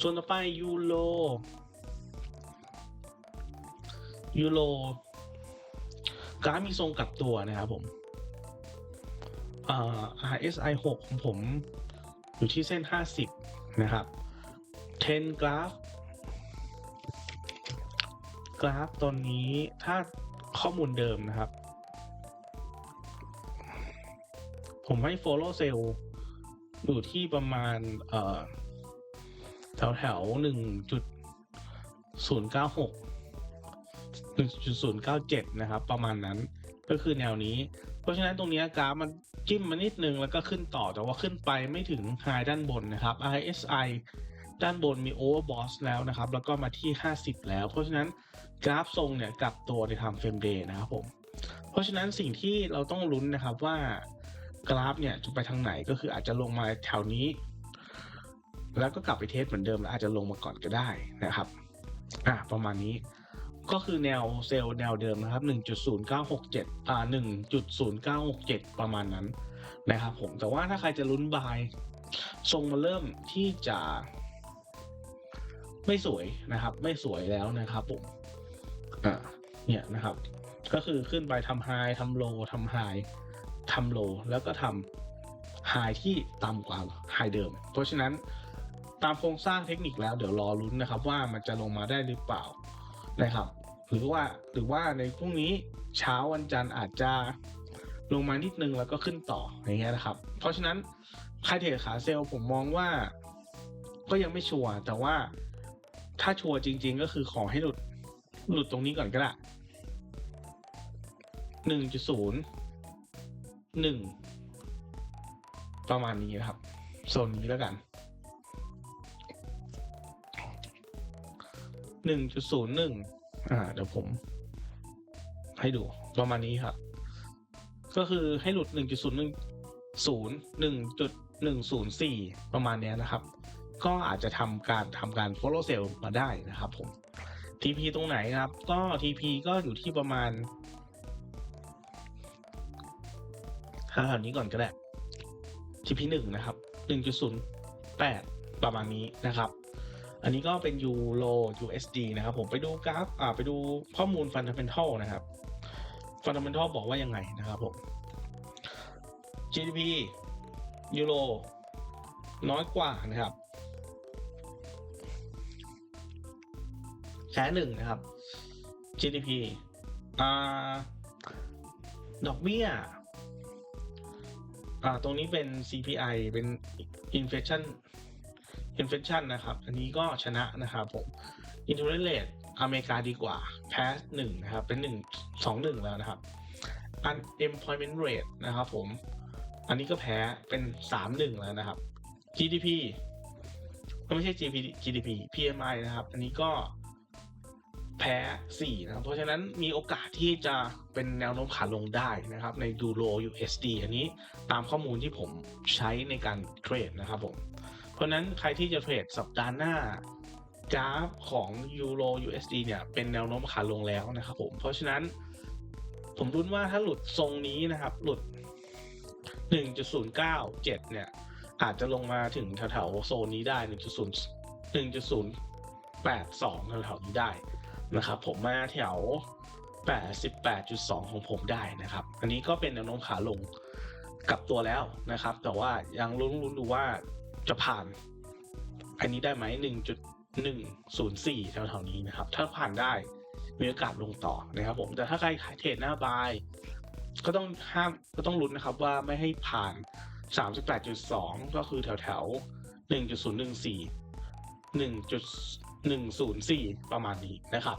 ส่วนต่อไปยูโรยูโรกราฟมีทรงกลับตัวนะครับผมอ่า RSI 6 ของผมอยู่ที่เส้น 50 นะครับ 10 กราฟ กราฟตอนนี้ถ้าข้อมูลเดิมนะครับ ผมให้ follow sell อยู่ที่ประมาณ เอ่อ แถวแถวหนึ่งจุดศูนย์เก้าหกหนึ่งจุดศูนย์เก้าเจ็ดนะครับ ประมาณนั้นก็คือแนวนี้ เพราะฉะนั้นตรงนี้กราฟมันจิ้มมานิดนึงแล้วก็ขึ้นต่อแต่ว่าขึ้นไปไม่ถึงไฮด้านบนนะครับ RSI ด้านบนมี overbought แล้วนะครับ แล้วก็มาที่ 50 แล้ว เพราะฉะนั้นกราฟทรงเนี่ยกลับตัวในทำเฟรมเดย์นะครับผม เพราะฉะนั้นสิ่งที่เราต้องลุ้นนะครับว่ากราฟเนี่ยจะไปทางไหนก็คืออาจจะลงมาแถวนี้ แล้วก็กลับไปเทสเหมือนเดิมแล้วอาจจะลงมาก่อนก็ได้นะครับอะประมาณนี้ก็คือแนวเซลล์แนวเดิมนะครับ 1.0967 อ่า 1.0967 ประมาณนั้นนะครับผม แต่ว่าถ้าใครจะลุ้นบายทรงมาเริ่มที่จะ ไม่สวยนะครับ ไม่สวยแล้วนะครับผมอ่าเนี่ยนะครับ ก็คือขึ้นไปทำไฮทำโลทำไฮทำโลแล้วก็ทำไฮที่ต่ำกว่าไฮเดิม เพราะฉะนั้น ตามโครงสร้างเทคนิคแล้วเดี๋ยวรอลุ้นนะครับ ว่ามันจะลงมาได้หรือเปล่านะครับ หรือว่าหรือว่าในพรุ่งนี้เช้าวันจันทร์อาจจะลงมานิดนึงแล้วก็ขึ้นต่ออย่างเงี้ยนะครับ เพราะฉะนั้นใครเทรดขาเซลล์ผมมองว่า ก็ยังไม่ชัวร์แต่ว่าถ้าชัวร์จริง ๆ ก็คือขอให้หลุดหลุดตรงนี้ก่อนก็ได้หนึ่งจุดศูนย์หนึ่งประมาณนี้นะครับโซนนี้แล้วกัน หนึ่งจุดศูนย์หนึ่งอ่า เดี๋ยวผม ให้ดูประมาณนี้ครับ ก็คือให้หลุดหนึ่งจุดศูนย์หนึ่งศูนย์หนึ่งจุดหนึ่งศูนย์สี่ประมาณเนี้ยนะครับ ก็อาจจะทำการทำการ follow sell มาได้นะครับผม TP ตรงไหนครับ ก็ TP ก็อยู่ที่ประมาณหาแถวนี้ก่อนก็ได้ TP หนึ่งนะครับหนึ่งจุดศูนย์แปดประมาณนี้นะครับ อันนี้ก็เป็นยูโร USD นะครับผมไปดูกราฟอ่าไปดูข้อมูล Fundamental นะครับ Fundamental บอกว่ายังไงนะครับผม GDP ยูโรน้อยกว่านะครับแค่หนึ่งนะครับ GDP อ่าดอกเบี้ยอ่าตรงนี้เป็น CPI เป็น inflation inflation นะครับ อันนี้ก็ชนะนะครับผม interest rate อเมริกาดีกว่าแพ้หนึ่งนะครับ เป็นหนึ่งสองหนึ่งแล้วนะครับ unemployment rate นะครับผม อันนี้ก็แพ้เป็นสามหนึ่งแล้วนะครับ GDP ก็ไม่ใช่ GDP GDP PMI นะครับ อันนี้ก็แพ้สี่นะครับ เพราะฉะนั้นมีโอกาสที่จะเป็นแนวโน้มขาลงได้นะครับ ในยูโร USD อันนี้ตามข้อมูลที่ผมใช้ในการเทรดนะครับผม เพราะนั้นใครที่จะเทรดสัปดาห์หน้ากราฟของยูโร USD เนี่ยเป็นแนวโน้มขาลงแล้วนะครับผม เพราะฉะนั้นผมรุ้นว่าถ้าหลุดทรงนี้นะครับ หลุด 1.097 เนี่ย อาจจะลงมาถึงแถวๆโซนนี้ได้ 1.0 1.082แถวๆนี้ได้นะครับ ผมมาแถว 88.2 ของผมได้นะครับ อันนี้ก็เป็นแนวโน้มขาลงกลับตัวแล้วนะครับ แต่ว่ายังลุ้นๆดูว่า จะผ่าน อันนี้ได้ไหม1.104แถวๆนี้นะครับ ถ้าผ่านได้มีโอกาสลงต่อนะครับ ผมแต่ถ้าใครขายเทรดหน้าบายก็ต้องห้ามก็ต้องลุ้นนะครับว่าไม่ให้ผ่าน 38.2 ก็คือแถวแถวๆ1.014 1.104 ประมาณนี้นะครับ